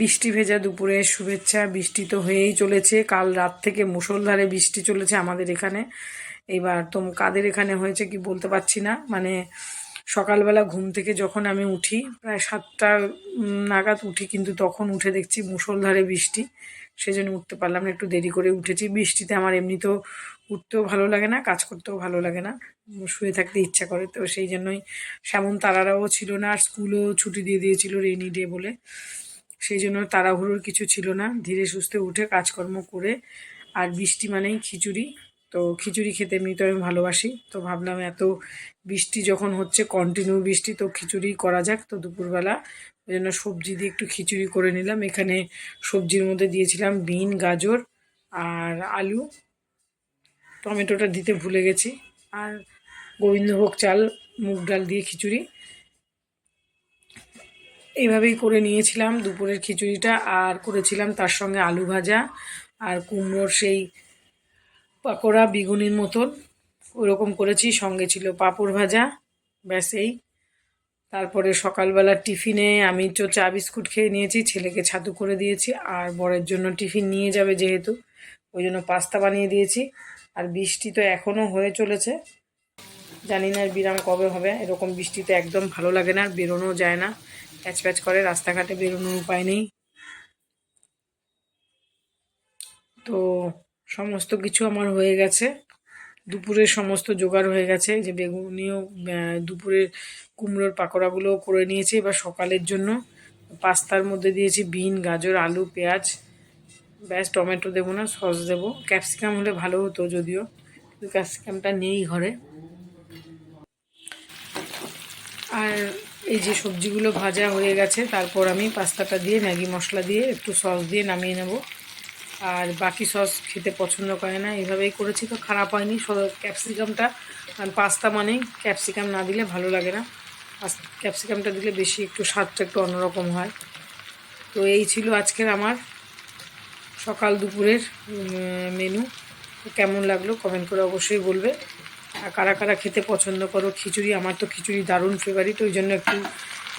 বৃষ্টি ভেজা দুপুরে শুভেচ্ছা, বৃষ্টি তো হয়েই চলেছে। কাল রাত থেকে মুষলধারে বৃষ্টি চলেছে আমাদের এখানে। এবার তো কাদের এখানে হয়েছে কি বলতে পারছি না। মানে সকালবেলা ঘুম থেকে যখন আমি উঠি, প্রায় সাতটা নাগাদ উঠি, কিন্তু তখন উঠে দেখছি মুষলধারে বৃষ্টি। সেজন্য উঠতে পারলাম না, একটু দেরি করে উঠেছি। বৃষ্টিতে আমার এমনিতেও উঠতেও ভালো লাগে না, কাজ করতেও ভালো লাগে না। শুয়ে থাকতে ইচ্ছা করে, তো সেই জন্যই সেমন তারারাও ছিল না, আর স্কুলও ছুটি দিয়ে দিয়েছিল রেনি ডে বলে। সেই জন্য তাড়াহুড়োর কিছু ছিল না। ধীরে সুস্থে উঠে কাজকর্ম করে আর বৃষ্টি মানেই খিচুড়ি। তো খিচুড়ি খেতে এমনিতে আমি ভালোবাসি। তো ভাবলাম এত বৃষ্টি যখন হচ্ছে কন্টিনিউ বৃষ্টি, তো খিচুড়ি করা যাক। তো দুপুরবেলা ওই জন্য সবজি দিয়ে একটু খিচুড়ি করে নিলাম। এখানে সবজির মধ্যে দিয়েছিলাম বিন, গাজর আর আলু। টমেটোটা দিতে ভুলে গেছি। আর গোবিন্দভোগ চাল, মুগ ডাল দিয়ে খিচুড়ি। এইভাবেই করে নিয়েছিলাম দুপুরের খিচুড়িটা আর করেছিলাম তার সঙ্গে আলু ভাজা আর কুমড়োর সেই পাকোড়া বেগুনির মতন। ওরকম করেছি, সঙ্গে ছিল পাঁপড় ভাজা, ব্যাস এই। তারপরে সকালবেলা টিফিনে আমি তো চা বিস্কুট খেয়ে নিয়েছি, ছেলেকে ছাতু করে দিয়েছি আর বরের জন্য টিফিন নিয়ে যাবে যেহেতু, ওই জন্য পাস্তা বানিয়ে দিয়েছি। আর বৃষ্টি তো এখনও হয়ে চলেছে। জানি না বিরাম কবে হবে, এরকম বৃষ্টিতে একদম ভালো লাগে না, আর বেরোনো যায় না। প্যাচ প্যাচ করে, রাস্তাঘাটে বেরোনোর উপায় নেই। তো সমস্ত কিছু আমার হয়ে গেছে। দুপুরের সমস্ত জোগাড় হয়ে গেছে যে বেগুনিও দুপুরের কুমড়োর পাকোড়াগুলোও করে নিয়েছি এবার সকালের জন্য। পাস্তার মধ্যে দিয়েছি বিন, গাজর, আলু, পেঁয়াজ। ব্যাস, টমেটো দেবো না, সস দেবো। ক্যাপসিকাম হলে ভালো হতো যদিও, কিন্তু ক্যাপসিকামটা নেই ঘরে। আর এই যে সবজিগুলো ভাজা হয়ে গেছে, তারপর আমি পাস্তাটা দিয়ে, ম্যাগি মশলা দিয়ে একটু সস দিয়ে নামিয়ে নেব। আর বাকি সস খেতে পছন্দ করে না এইভাবেই করেছি তো খারাপ হয়নি। ক্যাপসিকামটা পাস্তা মানেই ক্যাপসিকাম না দিলে ভালো লাগে না। পাস- ক্যাপসিকামটা দিলে বেশি একটু স্বাদটা একটু অন্যরকম হয়। তো এই ছিল আজকের আমার সকাল দুপুরের মেনু। কেমন লাগল কমেন্ট করে অবশ্যই বলবে। আর কারা কারা খেতে পছন্দ করো? খিচুড়ি, আমার তো খিচুড়ি দারুণ ফেভারিট ওই জন্য একটু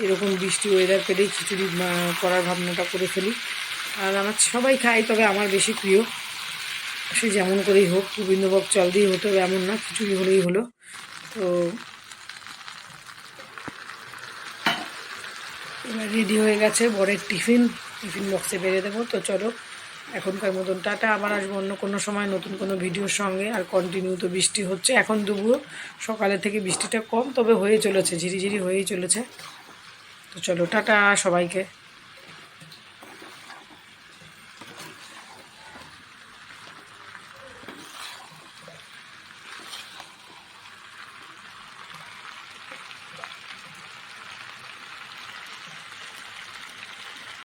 এরকম বৃষ্টি ওয়েদার পেলেই খিচুড়ি করার ভাবনাটা করে ফেলি। আর আমার সবাই খায়, তবে আমার বেশি প্রিয়। সে যেমন করেই হোক, গোবিন্দভোগ চল দিয়ে হতে এমন না, খিচুড়ি হলেই হলো। তো এবার রেডি হয়ে গেছে বরের টিফিন। টিফিন বক্সে বেড়ে দেবো। তো চলো এখনকার মতন টাটা, আবার আসব অন্য কোনো সময় নতুন কোনো ভিডিওর সঙ্গে। আর কন্টিনিউ তো বৃষ্টি হচ্ছে। এখন দুপুর, সকালে থেকে বৃষ্টিটা কম, তবে হয়ে চলেছে, ঝিরিঝিরি হয়েই চলেছে। তো চলো, টাটা সবাইকে।